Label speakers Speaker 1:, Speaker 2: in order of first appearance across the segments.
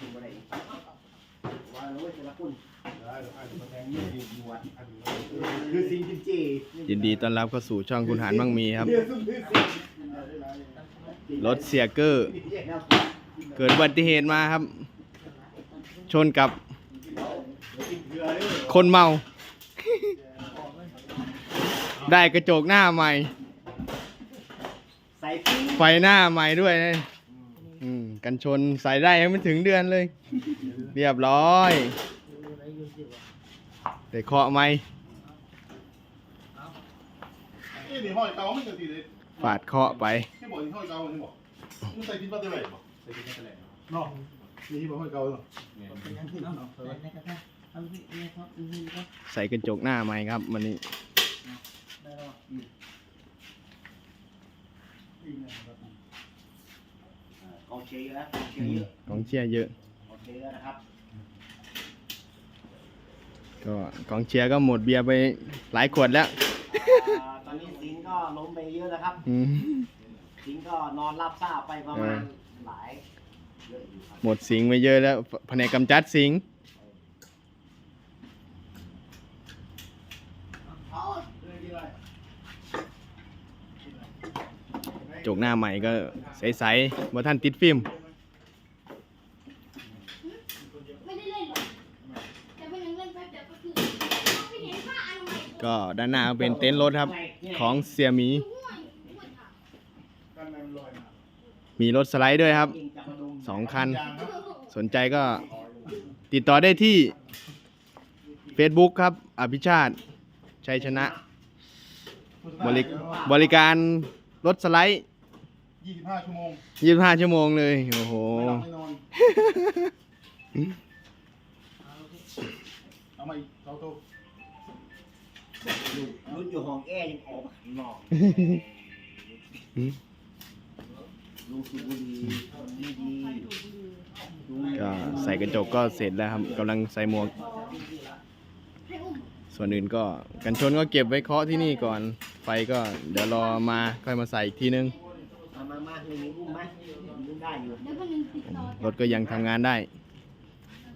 Speaker 1: ถูกอะไรว่ารู้ว่าจะละคุณแทงยี่สิบหนดคือสิ่งที่เจ
Speaker 2: ยินดีต้อนรับเข้าสู่ช่องคุณหารมั่งมีครับ รถเสียเกอร์ เกิดอุบัติเหตุมาครับ ชนกับ คนเมา ได้กระจกหน้าใหม่ ไฟหน้าใหม่ด้วยนะ อืมกันชนใส่ได้ยังไม่ถึงเดือนเลย เรียบร้อยได้เคาะไหม
Speaker 3: นี่นี่ห้อยเก่าไม่กันทีเลย
Speaker 2: ฝาดเคาะไป
Speaker 3: ที่บอกนี่ห้อยเก่านี่บอกมึงใส่กินปลาเตะไหลบอกใส่กินปลาเตะไหลเนาะนี่ที่บอกห้อยเก่าเนาะ
Speaker 2: ใส่กระจกหน้าใหม่ครับวันนี้
Speaker 1: กองเชียร์เยอะนะกองเชียร์เยอะ
Speaker 2: กองเชียร์เยอะ
Speaker 1: กองเชียร์เยอะนะครับ
Speaker 2: ก็กองเชียร์ก็หมดเบียร์ไปหลายขวดแล้ว
Speaker 1: อ่าตอนนี้สิงห์ก็ล้มไปเยอะนะครับ
Speaker 2: อืม
Speaker 1: สิงห์ก็นอนรับทราบไปประมาณหลายเยอะอยู่ครับ
Speaker 2: หมดสิงไปเยอะแล้วแผนกกำจัดสิง จกหน้าใหม่ก็ใสๆว่าท่านติดฟิล์ม
Speaker 4: ก็ด้าน
Speaker 2: หน้าเป็นเต็นท์รถครับของเสียหมี มีรถสไลด์ด้วยครับสองคัน สนใจก็ติดต่อได้ที่ Facebook ครับ อภิชาติชัยชนะ บริบริการรถสไลด์
Speaker 3: ยี่สิบห้าชั่วโมง
Speaker 2: 25ชั่วโมงเลย โอ้โห
Speaker 3: ไม่หลับไม่นอน เอามาอีกเท่าโต
Speaker 1: รุ่นอยู่ห้องแอร์ยังออกมาข้างนอกลูกสูบบุหรี่ดีดีดู
Speaker 2: ก็ใส่กระจกก็เสร็จแล้วครับกำลังใส่หมวก
Speaker 4: ให้อุ้ม
Speaker 2: ส่วนอื่นก็กันชนก็เก็บไว้เคาะที่นี่ก่อน ไฟก็เดี๋ยวรอมาค่อยมาใส่อีกทีนึง
Speaker 1: มามามาหนึ่งอุ้มไหมอุ้มได้อยู่
Speaker 4: เดี๋ยวมันยังติดต่อ
Speaker 2: รถก็ยังทำงานได้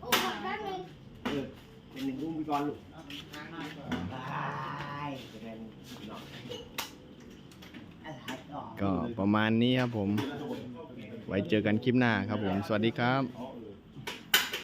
Speaker 4: โอ้ขอแป๊บนึง
Speaker 1: เออเป็นหนึ่งอุ้มไปก่อนลูกบายจะเป็นหน่อยอะไรต่อ
Speaker 2: ก็ประมาณนี้ครับผม ไว้เจอกันคลิปหน้าครับผม สวัสดีครับ
Speaker 3: อ๋อ